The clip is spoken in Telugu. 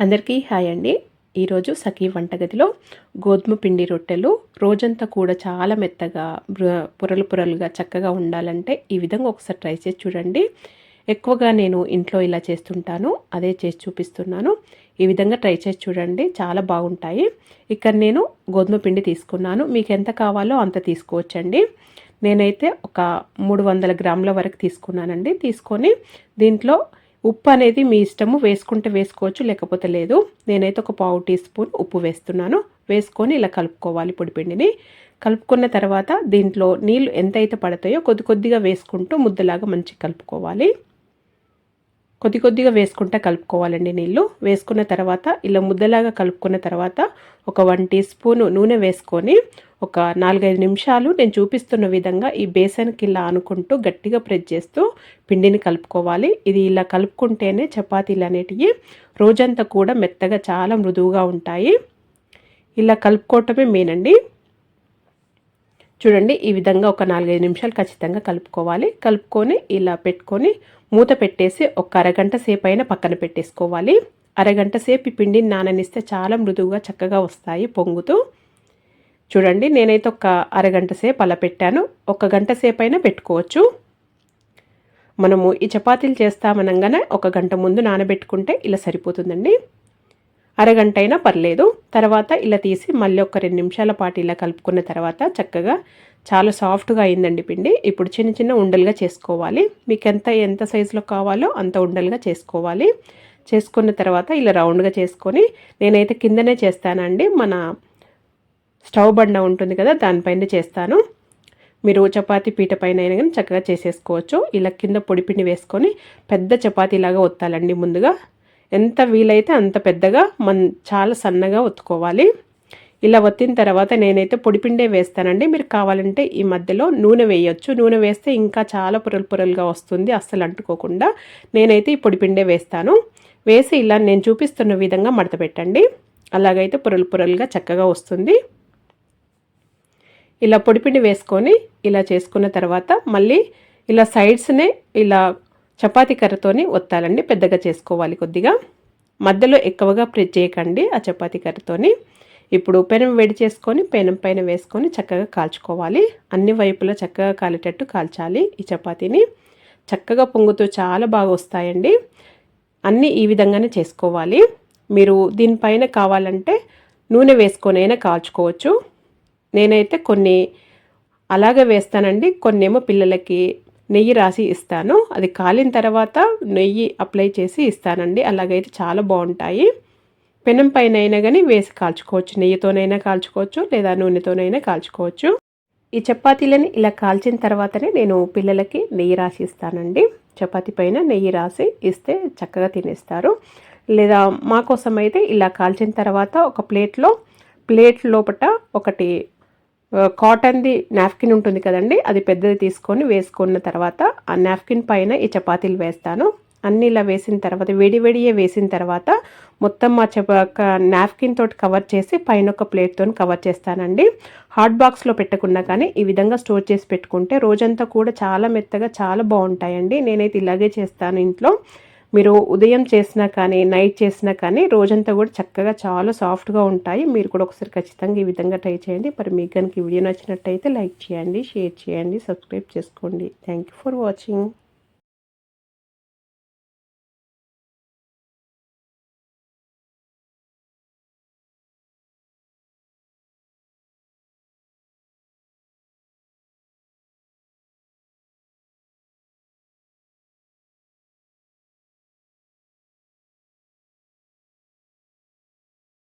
అందరికీ హాయ్ అండి. ఈరోజు సఖీ వంటగదిలో గోధుమ పిండి రొట్టెలు రోజంతా కూడా చాలా మెత్తగా బ్ర- పొరలు పొరలుగా చక్కగా ఉండాలంటే ఈ విధంగా ఒకసారి ట్రై చేసి చూడండి. ఎక్కువగా నేను ఇంట్లో ఇలా చేస్తుంటాను అదే చేసి చూపిస్తున్నాను. ఈ విధంగా ట్రై చేసి చూడండి చాలా బాగుంటాయి. ఇక్కడ నేను గోధుమ పిండి తీసుకున్నాను మీకు ఎంత కావాలో అంత తీసుకోవచ్చండి. నేనైతే ఒక మూడు వందల గ్రాముల వరకు తీసుకున్నానండి. తీసుకొని దీంట్లో ఉప్పు అనేది మీ ఇష్టము వేసుకుంటే వేసుకోవచ్చు లేకపోతే లేదు. నేనైతే ఒక పావు టీ స్పూన్ ఉప్పు వేస్తున్నాను. వేసుకొని ఇలా కలుపుకోవాలి పొడిపిండిని కలుపుకున్న తర్వాత దీంట్లో నీళ్ళు ఎంతైతే పడతాయో కొద్ది కొద్దిగా వేసుకుంటూ ముద్దలాగా మంచిగా కలుపుకోవాలి. కొద్ది కొద్దిగా వేసుకుంటా కలుపుకోవాలండి నీళ్ళు. వేసుకున్న తర్వాత ఇలా ముద్దలాగా కలుపుకున్న తర్వాత ఒక వన్ టీ స్పూన్ నూనె వేసుకొని ఒక నాలుగైదు నిమిషాలు నేను చూపిస్తున్న విధంగా ఈ బేసన్కి ఇలా అనుకుంటూ గట్టిగా ప్రెస్ చేస్తూ పిండిని కలుపుకోవాలి. ఇది ఇలా కలుపుకుంటేనే చపాతీలు అనేటివి రోజంతా కూడా మెత్తగా చాలా మృదువుగా ఉంటాయి. ఇలా కలుపుకోవటమే మేనండి చూడండి ఈ విధంగా ఒక నాలుగైదు నిమిషాలు ఖచ్చితంగా కలుపుకోవాలి. కలుపుకొని ఇలా పెట్టుకొని మూత పెట్టేసి ఒక అరగంట సేపు అయినా పక్కన పెట్టేసుకోవాలి. అరగంట సేపు ఈ పిండిని నాననిస్తే చాలా మృదువుగా చక్కగా వస్తాయి పొంగుతూ. చూడండి నేనైతే ఒక అరగంట సేపు అలా పెట్టాను. ఒక గంట సేపు అయినా పెట్టుకోవచ్చు. మనము ఈ చపాతీలు చేస్తామనగానే ఒక గంట ముందు నానబెట్టుకుంటే ఇలా సరిపోతుందండి. అరగంట అయినా పర్లేదు. తర్వాత ఇలా తీసి మళ్ళీ ఒక రెండు నిమిషాల పాటు ఇలా కలుపుకున్న తర్వాత చక్కగా చాలా సాఫ్ట్గా అయిందండి పిండి. ఇప్పుడు చిన్న చిన్న ఉండలుగా చేసుకోవాలి. మీకు ఎంత ఎంత సైజులో కావాలో అంత ఉండలుగా చేసుకోవాలి. చేసుకున్న తర్వాత ఇలా రౌండ్గా చేసుకొని నేనైతే కిందనే చేస్తానండి. మన స్టవ్ బండ ఉంటుంది కదా దానిపైన చేస్తాను. మీరు చపాతీ పీట పైన అయినా కానీ చక్కగా చేసేసుకోవచ్చు. ఇలా కింద పొడిపిండి వేసుకొని పెద్ద చపాతీలాగా ఒత్తాలండి ముందుగా. ఎంత వీలైతే అంత పెద్దగా మన్ చాలా సన్నగా ఒత్తుకోవాలి. ఇలా వత్తిన తర్వాత నేనైతే పొడిపిండే వేస్తానండి. మీరు కావాలంటే ఈ మధ్యలో నూనె వేయొచ్చు. నూనె వేస్తే ఇంకా చాలా పొరలు పొరలుగా వస్తుంది. అస్సలు అంటుకోకుండా నేనైతే ఈ పొడిపిండే వేస్తాను. వేసి ఇలా నేను చూపిస్తున్న విధంగా మడత పెట్టండి. అలాగైతే పొరలు పొరలుగా చక్కగా వస్తుంది. ఇలా పొడిపిండి వేసుకొని ఇలా చేసుకున్న తర్వాత మళ్ళీ ఇలా సైడ్స్నే ఇలా చపాతీ కర్రతోనే ఒత్తాలండి పెద్దగా చేసుకోవాలి కొద్దిగా. మధ్యలో ఎక్కువగా ప్రెస్ చేయకండి ఆ చపాతీ కర్రతోని. ఇప్పుడు పెనం వేడి చేసుకొని పెనం పైన వేసుకొని చక్కగా కాల్చుకోవాలి. అన్ని వైపులా చక్కగా కాలేటట్టు కాల్చాలి ఈ చపాతీని. చక్కగా పొంగుతూ చాలా బాగా వస్తాయండి. అన్నీ ఈ విధంగానే చేసుకోవాలి. మీరు దీనిపైన కావాలంటే నూనె వేసుకొనైనా కాల్చుకోవచ్చు. నేనైతే కొన్ని అలాగే వేస్తానండి. కొన్ని ఏమో పిల్లలకి నెయ్యి రాసి ఇస్తాను. అది కాలిన తర్వాత నెయ్యి అప్లై చేసి ఇస్తానండి. అలాగైతే చాలా బాగుంటాయి. పెనం పైన అయినా కానీ వేసి కాల్చుకోవచ్చు. నెయ్యితోనైనా కాల్చుకోవచ్చు లేదా నూనెతోనైనా కాల్చుకోవచ్చు. ఈ చపాతీలని ఇలా కాల్చిన తర్వాతనే నేను పిల్లలకి నెయ్యి రాసి ఇస్తానండి. చపాతీ పైన నెయ్యి రాసి ఇస్తే చక్కగా తినేస్తారు. లేదా మా కోసం అయితే ఇలా కాల్చిన తర్వాత ఒక ప్లేట్లో ప్లేట్ లోపట ఒకటి కాటన్ది నాప్కిన్ ఉంటుంది కదండి అది పెద్దది తీసుకొని వేసుకున్న తర్వాత ఆ నాప్కిన్ పైన ఈ చపాతీలు వేస్తాను. అన్నీ ఇలా వేసిన తర్వాత వేడివేడియే వేసిన తర్వాత మొత్తం మా చెప్ప నాప్కిన్ తోటి కవర్ చేసి పైన ఒక ప్లేట్తో కవర్ చేస్తానండి. హాట్ బాక్స్లో పెట్టకుండా కానీ ఈ విధంగా స్టోర్ చేసి పెట్టుకుంటే రోజంతా కూడా చాలా మెత్తగా చాలా బాగుంటాయండి. నేనైతే ఇలాగే చేస్తాను ఇంట్లో. మీరు ఉదయం చేసినా కానీ నైట్ చేసినా కానీ రోజంతా కూడా చక్కగా చాలా సాఫ్ట్గా ఉంటాయి. మీరు కూడా ఒకసారి ఖచ్చితంగా ఈ విధంగా ట్రై చేయండి. మరి మీకు కనుక వీడియో నచ్చినట్టయితే లైక్ చేయండి షేర్ చేయండి సబ్స్క్రైబ్ చేసుకోండి. Thank you for watching.